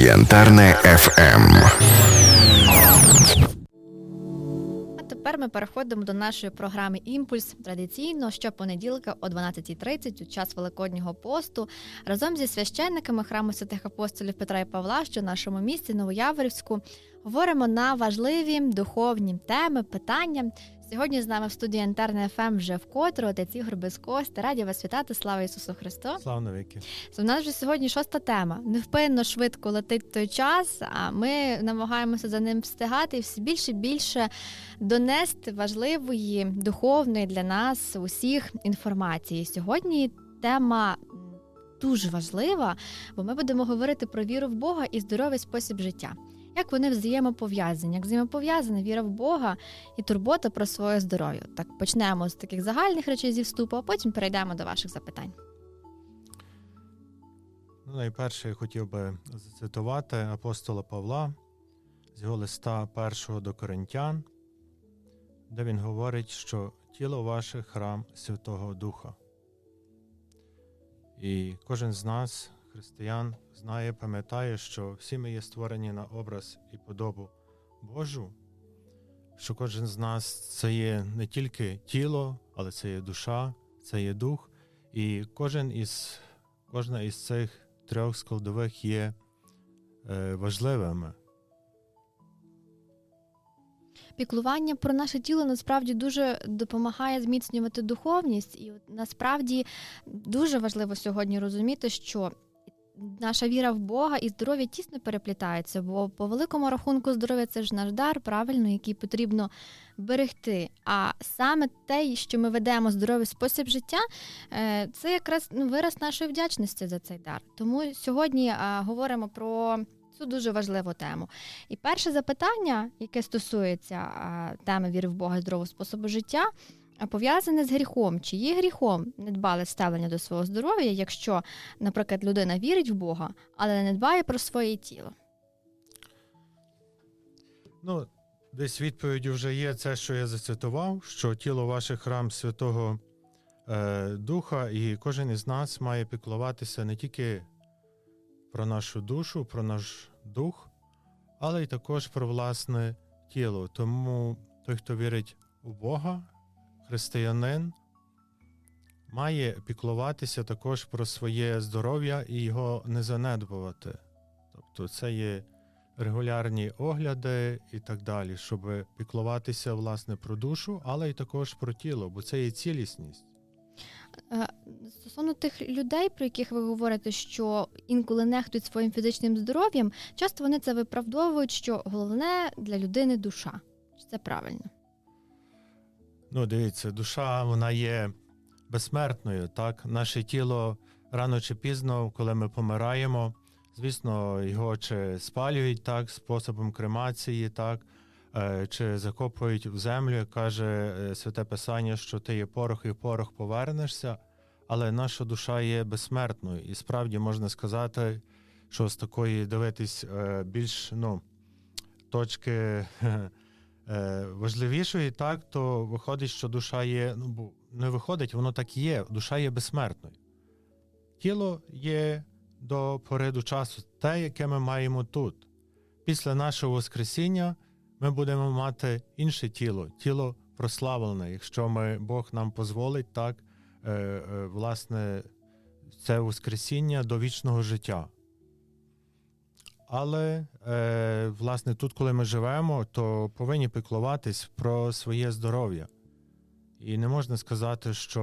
Янтарне. ФМ. А тепер ми переходимо до нашої програми Імпульс традиційно щопонеділка о 12.30 у час Великоднього посту разом зі священниками храму святих апостолів Петра і Павла, що в нашому місті Новояворівську, говоримо на важливі духовні теми, питання. Сьогодні з нами в студії Інтерне ФМ вже вкотре отець Ігор Безкост. Раді вас вітати. Слава Ісусу Христу! Слава навіки. У нас вже сьогодні шоста тема. Невпинно швидко летить той час, а ми намагаємося за ним встигати і все більше і більше донести важливої духовної для нас усіх інформації. Сьогодні тема дуже важлива, бо ми будемо говорити про віру в Бога і здоровий спосіб життя. Як вони взаємопов'язані, як взаємопов'язана віра в Бога і турбота про своє здоров'я. Так почнемо з таких загальних речей зі вступу, а потім перейдемо до ваших запитань. Ну, найперше я хотів би зацитувати апостола Павла з його листа першого до Коринтян, де він говорить, що тіло ваше храм Святого Духа. І кожен з нас, християн, знає, пам'ятає, що всі ми є створені на образ і подобу Божу, що кожен з нас це є не тільки тіло, але це є душа, це є дух, і кожен із, кожна із цих трьох складових є е, важливими. Піклування про наше тіло насправді дуже допомагає зміцнювати духовність, і насправді дуже важливо сьогодні розуміти, що наша віра в Бога і здоров'я тісно переплітаються, бо по великому рахунку здоров'я це ж наш дар, правильно, який потрібно берегти. А саме те, що ми ведемо здоровий спосіб життя, е, це якраз ну, вираз нашої вдячності за цей дар. Тому сьогодні говоримо про. Цю дуже важливу тему. І перше запитання, яке стосується а, теми віри в Бога здорового способу життя, пов'язане з гріхом. Чи є гріхом недбале ставлення до свого здоров'я, якщо, наприклад, людина вірить в Бога, але не дбає про своє тіло? Ну, десь відповіддю вже є це, що я зацитував, що тіло ваше храм Святого е, Духа, і кожен із нас має піклуватися не тільки про нашу душу, про наш дух, але й також про власне тіло. Тому той, хто вірить у Бога, християнин, має піклуватися також про своє здоров'я і його не занедбувати. Тобто це є регулярні огляди і так далі, щоб піклуватися власне про душу, але й також про тіло, бо це є цілісність. Е, Стосовно тих людей, про яких ви говорите, що інколи нехтують своїм фізичним здоров'ям, часто вони це виправдовують, що головне для людини душа. Це правильно? Ну, дивіться, душа вона є безсмертною. Так, наше тіло рано чи пізно, коли ми помираємо, звісно, його чи спалюють так, способом кремації, так, е, чи закопують в землю, як каже е, святе Писання, що ти є порох і в порох повернешся, але наша душа є безсмертною. І справді можна сказати, що з такої дивитись е, більш ну, точки. е, важливішої, так, то виходить, що душа є, ну, не виходить, воно так і є, душа є безсмертною. Тіло є до пори часу, те, яке ми маємо тут. Після нашого Воскресіння ми будемо мати інше тіло, тіло прославлене, якщо ми, Бог нам дозволить так, е, е, власне, це Воскресіння до вічного життя. Але е, власне тут, коли ми живемо, то повинні піклуватись про своє здоров'я. І не можна сказати, що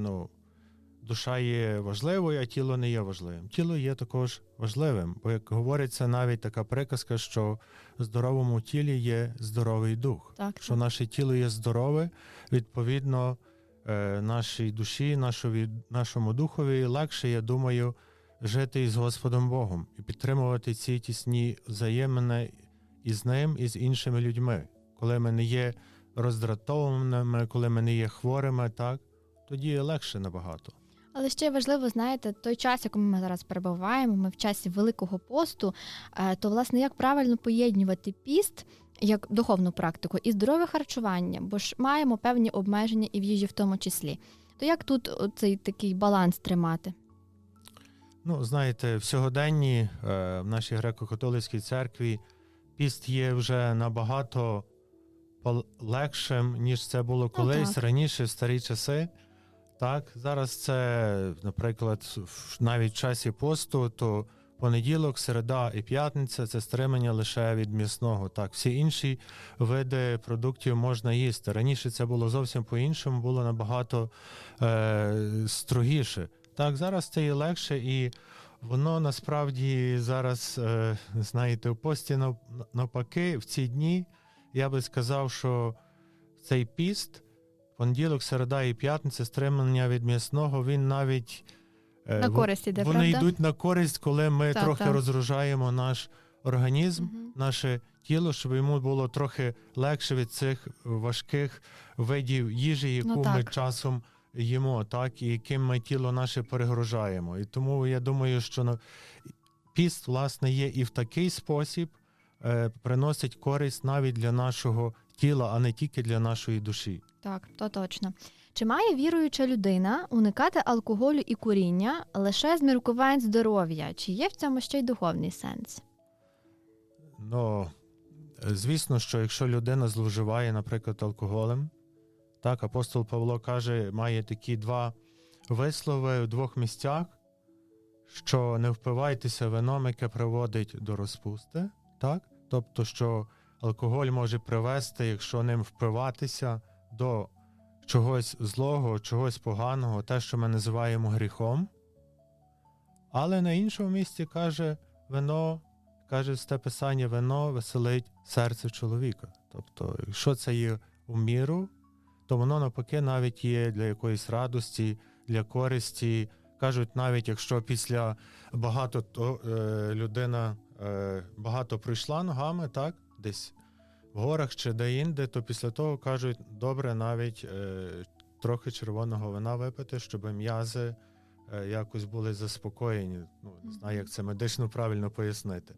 ну, душа є важливою, а тіло не є важливим. Тіло є також важливим, бо як говориться навіть така приказка, що в здоровому тілі є здоровий дух. Так, Що наше тіло є здорове, відповідно, е, нашій душі, нашові, нашому духові легше, я думаю, жити із Господом Богом і підтримувати ці тісні взаємини із ним і з іншими людьми. Коли ми не є роздратованими, коли ми не є хворими, так тоді легше набагато. Але ще важливо, знаєте, той час, якому ми зараз перебуваємо, ми в часі Великого посту, е, то власне як правильно поєднувати піст як духовну практику і здорове харчування, бо ж маємо певні обмеження і в їжі в тому числі. То як тут цей такий баланс тримати? Ну, знаєте, в сьогоденні е, в нашій греко-католицькій церкві піст є вже набагато легшим, ніж це було колись так. раніше, в старі часи. Так, зараз це, наприклад, навіть в часі посту, то понеділок, середа і п'ятниця це стримання лише від м'ясного. Так, всі інші види продуктів можна їсти. Раніше це було зовсім по-іншому, було набагато е, строгіше. Так, зараз це є легше, і воно насправді зараз, е, знаєте, в пості навпаки, в ці дні я би сказав, що цей піст, понеділок, середа і п'ятниця, стримання від м'ясного, він навіть е, На користь іде, вони правда? йдуть на користь, коли ми Так, трохи так. розгружаємо наш організм, Мгм. наше тіло, щоб йому було трохи легше від цих важких видів їжі, яку Ну, ми часом їмо, так, і яким ми тіло наше перегружаємо. І тому я думаю, що на- піст, власне, є і в такий спосіб е, приносить користь навіть для нашого тіла, а не тільки для нашої душі. Так, то точно. Чи має віруюча людина уникати алкоголю і куріння лише з міркувань здоров'я? Чи є в цьому ще й духовний сенс? Ну, е, звісно, що якщо людина зловживає, наприклад, алкоголем, так, апостол Павло каже, має такі два вислови в двох місцях, що не впивайтеся вином, яке приводить до розпусти, так? Тобто, що алкоголь може привести, якщо ним впиватися, до чогось злого, чогось поганого, те, що ми називаємо гріхом. Але на іншому місці каже, вино каже те писання, вино веселить серце чоловіка. Тобто, якщо це є у міру, то воно навпаки навіть є для якоїсь радості, для користі. Кажуть, навіть якщо після багато то е, людина е, багато пройшла ногами, так, десь в горах чи де-інде, то після того кажуть, добре навіть е, трохи червоного вина випити, щоб м'язи е, якось були заспокоєні. Ну, не знаю, як це медично правильно пояснити.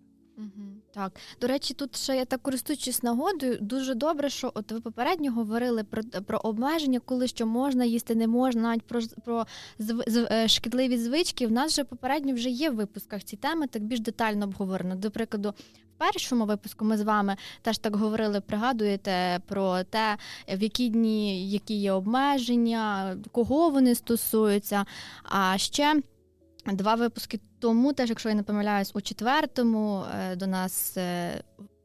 Так, до речі, тут ще я так користуючись нагодою, дуже добре, що от ви попередньо говорили про, про обмеження, коли що можна їсти, не можна, навіть про, про зв, з, е, шкідливі звички. В нас же попередньо вже є в випусках ці теми, так більш детально обговорено. До прикладу, в першому випуску ми з вами теж так говорили, пригадуєте про те, в які дні які є обмеження, кого вони стосуються. А ще Два випуски тому, теж, якщо я не помиляюсь, у четвертому е, до нас.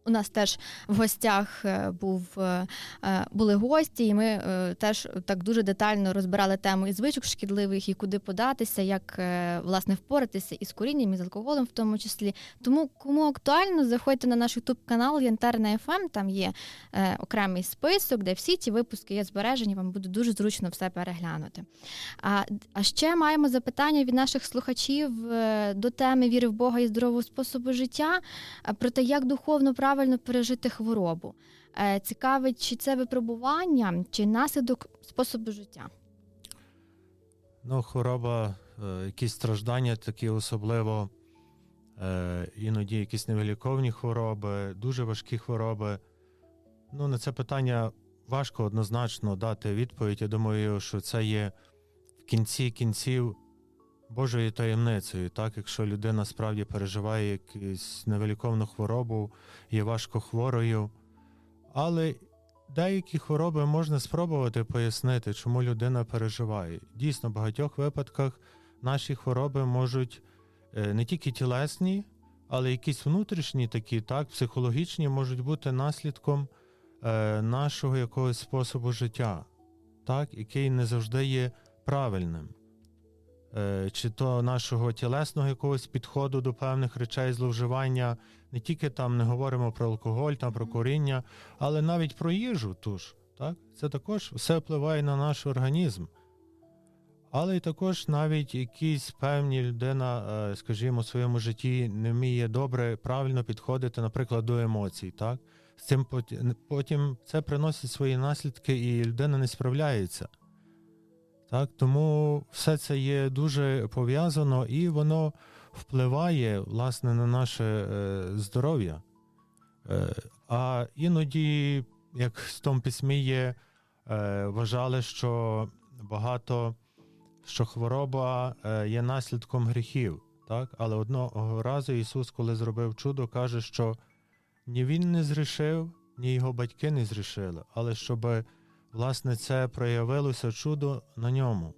У нас теж в гостях е, був, е, е, були гості, і ми теж так дуже детально розбирали тему і звичок шкідливих, і куди податися, як власне впоратися із курінням, і з алкоголем в тому числі. Тому кому актуально, заходьте на наш ютуб канал Янтарна ФМ. Там є окремий список, де всі ці випуски є збережені. Вам буде дуже зручно все переглянути. А, а ще маємо запитання від наших слухачів до теми віри в Бога і здорового способу життя про те, як духовно правильно пережити хворобу. Е, Цікавить, чи це випробування, чи наслідок способу життя. Ну, хвороба, е, якісь страждання, такі особливо е, іноді якісь невиліковні хвороби, дуже важкі хвороби. Ну, на це питання важко однозначно дати відповідь. Я думаю, що це є в кінці кінців Божою таємницею. Так, якщо людина справді переживає якусь невиліковну хворобу, є важко хворою. Але деякі хвороби можна спробувати пояснити, чому людина переживає. Дійсно, в багатьох випадках наші хвороби можуть е, не тільки тілесні, але якісь внутрішні, такі, так, психологічні, можуть бути наслідком е, нашого якогось способу життя, так, який не завжди є правильним. Е, Чи то нашого тілесного якогось підходу до певних речей, зловживання, не тільки там не говоримо про алкоголь, там про куріння, але навіть про їжу ту ж, так? Це також все впливає на наш організм. Але й також навіть якісь певні людина, е, скажімо, в своєму житті не вміє добре, правильно підходити, наприклад, до емоцій. Так? З цим поті- потім це приносить свої наслідки, і людина не справляється. Так? Тому все це є дуже пов'язано і воно впливає власне на наше е, здоров'я. Е, а іноді, як в тому письмі є, е, вважали, що багато що хвороба е, є наслідком гріхів. Так? Але одного разу Ісус, коли зробив чудо, каже, що ні він не зрішив, ні його батьки не зрішили, але щоб власне це проявилося чудо на ньому.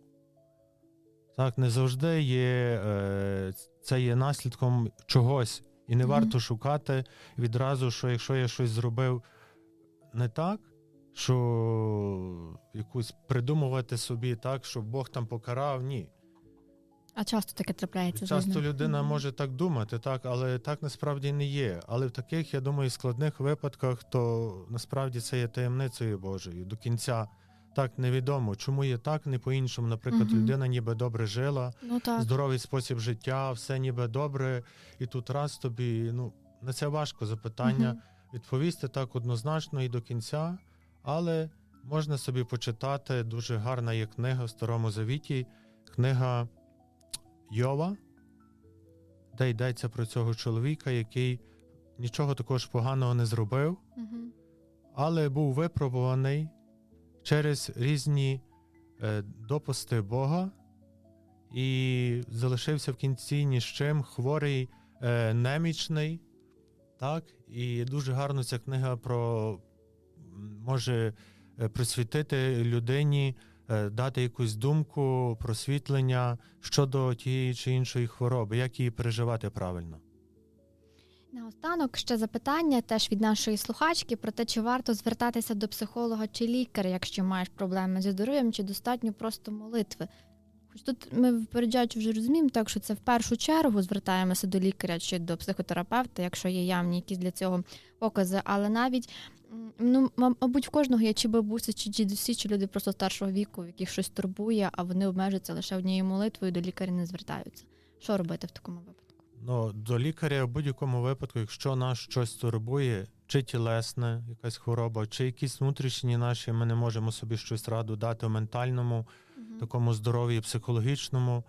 Так, не завжди є, е, це є наслідком чогось, і не Мгм. варто шукати відразу, що якщо я щось зробив не так, що якусь придумувати собі так, щоб Бог там покарав, ні. А часто таке трапляється Часто людьми. людина може так думати, так, але так насправді не є. Але в таких, я думаю, складних випадках, то насправді це є таємницею Божою. До кінця так невідомо, чому є так, не по-іншому. Наприклад, Мгм. людина ніби добре жила, Ну так. здоровий спосіб життя, все ніби добре, і тут раз тобі, ну, на це важко запитання Мгм. відповісти так однозначно і до кінця, але можна собі почитати дуже гарна є книга в Старому Завіті, книга Йова, де йдеться про цього чоловіка, який нічого також поганого не зробив, але був випробуваний через різні е, допусти Бога і залишився в кінці ні з чим, хворий, е, немічний. Так? І дуже гарно ця книга про може е, просвітити людині, дати якусь думку, просвітлення щодо тієї чи іншої хвороби, як її переживати правильно. Наостанок ще запитання теж від нашої слухачки про те, чи варто звертатися до психолога чи лікаря, якщо маєш проблеми зі здоров'ям, чи достатньо просто молитви. Хоч тут ми впереджаючи вже розуміємо, так що це в першу чергу звертаємося до лікаря чи до психотерапевта, якщо є явні якісь для цього покази, але навіть ну, мабуть, в кожного є чи бабусі, чи дідусі, чи люди просто старшого віку, яких щось турбує, а вони обмежуються лише однією молитвою, до лікаря не звертаються. Що робити в такому випадку? Ну, до лікаря в будь-якому випадку, якщо нас щось турбує, чи тілесне, якась хвороба, чи якісь внутрішні наші, ми не можемо собі щось раду дати в ментальному, такому здоров'ї, психологічному,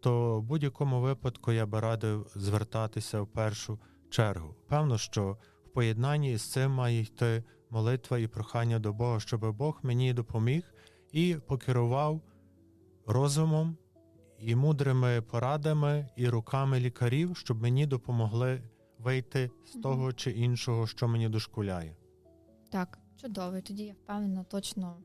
то в будь-якому випадку я би радив звертатися в першу чергу. Певно, що в поєднанні з цим має йти молитва і прохання до Бога, щоб Бог мені допоміг і покерував розумом і мудрими порадами і руками лікарів, щоб мені допомогли вийти з того чи іншого, що мені дошкуляє. Так, чудово. І Тоді я впевнена, точно,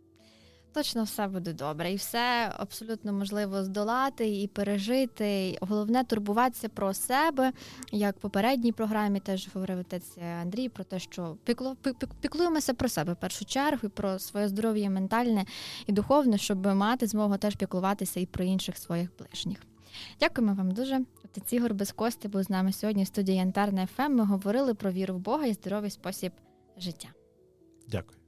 точно все буде добре. І все абсолютно можливо здолати і пережити. Головне турбуватися про себе, як в попередній програмі теж говорив отець Андрій про те, що пікло, пі- пі- піклуємося про себе в першу чергу, і про своє здоров'я ментальне і духовне, щоб мати змогу теж піклуватися і про інших своїх ближніх. Дякуємо вам дуже. Отець Ігор Безкости був з нами сьогодні в студії Янтарна ФМ. Ми говорили про віру в Бога і здоровий спосіб життя. Дякую.